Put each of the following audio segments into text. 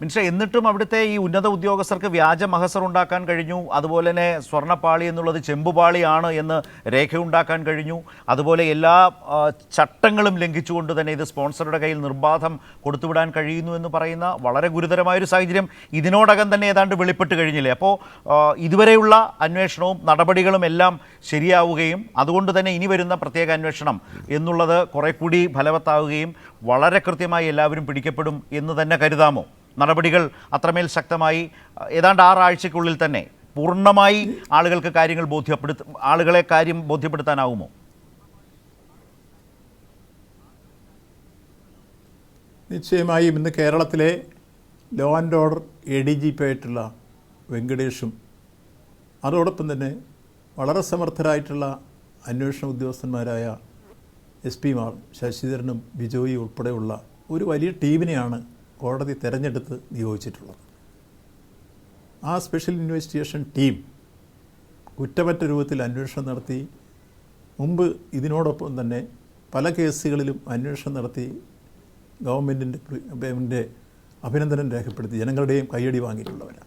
Minister എന്നിട്ടും അവിടുത്തെ ഈ ഉന്നത ഉദ്യോഗസ്ഥർക്ക് വ്യാജ മഹസർ ഉണ്ടാക്കാൻ കഴിഞ്ഞു. അതുപോലെ തന്നെ സ്വർണപ്പാളി എന്നുള്ളത് ചെമ്പുപാളിയാണ് എന്ന് രേഖയുണ്ടാക്കാൻ കഴിഞ്ഞു. അതുപോലെ എല്ലാ ചട്ടങ്ങളും ലംഘിച്ചുകൊണ്ട് തന്നെ ഇത് സ്പോൺസറുടെ കയ്യിൽ നിർബാധം കൊടുത്തുവിടാൻ കഴിയുന്നു എന്ന് പറയുന്ന വളരെ ഗുരുതരമായൊരു സാഹചര്യം ഇതിനോടകം തന്നെ ഏതാണ്ട് വെളിപ്പെട്ട് കഴിഞ്ഞില്ലേ? അപ്പോൾ ഇതുവരെയുള്ള അന്വേഷണവും നടപടികളും എല്ലാം ശരിയാവുകയും അതുകൊണ്ട് തന്നെ ഇനി വരുന്ന പ്രത്യേക അന്വേഷണം എന്നുള്ളത് കുറെ കൂടി ഫലവത്താവുകയും വളരെ കൃത്യമായി എല്ലാവരും പിടിക്കപ്പെടും എന്ന് തന്നെ കരുതാമോ? നടപടികൾ അത്രമേൽ ശക്തമായി ഏതാണ്ട് ആറാഴ്ചയ്ക്കുള്ളിൽ തന്നെ പൂർണമായി ആളുകൾക്ക് കാര്യങ്ങൾ ബോധ്യപ്പെടുത്ത ആളുകളെ കാര്യം ബോധ്യപ്പെടുത്താനാവുമോ? നിശ്ചയമായും ഇന്ന് കേരളത്തിലെ law and order A D G P ആയിട്ടുള്ള വെങ്കടേഷും അതോടൊപ്പം തന്നെ വളരെ സമർത്ഥരായിട്ടുള്ള അന്വേഷണ ഉദ്യോഗസ്ഥന്മാരായ എസ് പിമാർ ശശിധരനും ബിജോയും ഉൾപ്പെടെയുള്ള ഒരു വലിയ ടീമിനെയാണ് കോടതി തെരഞ്ഞെടുത്ത് നിയോഗിച്ചിട്ടുള്ളത്. ആ സ്പെഷ്യൽ ഇൻവെസ്റ്റിഗേഷൻ ടീം കുറ്റമറ്റ രൂപത്തിൽ അന്വേഷണം നടത്തി മുമ്പ് ഇതിനോടൊപ്പം തന്നെ പല കേസുകളിലും അന്വേഷണം നടത്തി ഗവൺമെന്റിന്റെ അഭിനന്ദനം രേഖപ്പെടുത്തി ജനങ്ങളുടെയും കയ്യടി വാങ്ങിയിട്ടുള്ളവരാണ്.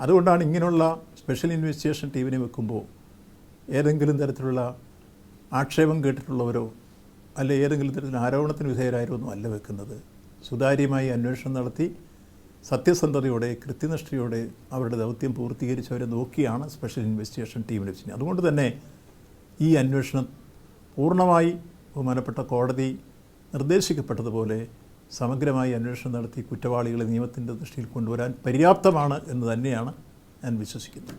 അതുകൊണ്ടാണ് ഇങ്ങനെയുള്ള സ്പെഷ്യൽ ഇൻവെസ്റ്റിഗേഷൻ ടീമിനെ വെക്കുമ്പോൾ ഏതെങ്കിലും തരത്തിലുള്ള ആക്ഷേപം കേട്ടിട്ടുള്ളവരോ അല്ലെ ഏതെങ്കിലും തരത്തിലുള്ള ആരോപണത്തിന് വിധേയരായവരോ ഒന്നും അല്ല വെക്കുന്നത്. സുതാര്യമായി അന്വേഷണം നടത്തി സത്യസന്ധതയോടെ കൃത്യനിഷ്ഠയോടെ അവരുടെ ദൗത്യം പൂർത്തീകരിച്ചവരെ നോക്കിയാണ് സ്പെഷ്യൽ ഇൻവെസ്റ്റിഗേഷൻ ടീമിനെ ലഭിച്ചത്. അതുകൊണ്ട് തന്നെ ഈ അന്വേഷണം പൂർണമായി ബഹുമാനപ്പെട്ട കോടതി നിർദ്ദേശിക്കപ്പെട്ടതുപോലെ സമഗ്രമായി അന്വേഷണം നടത്തി കുറ്റവാളികളെ നിയമത്തിന്റെ ദൃഷ്ടിയിൽ കൊണ്ടുവരാൻ പര്യാപ്തമാണ് എന്ന് തന്നെയാണ് ഞാൻ വിശ്വസിക്കുന്നത്.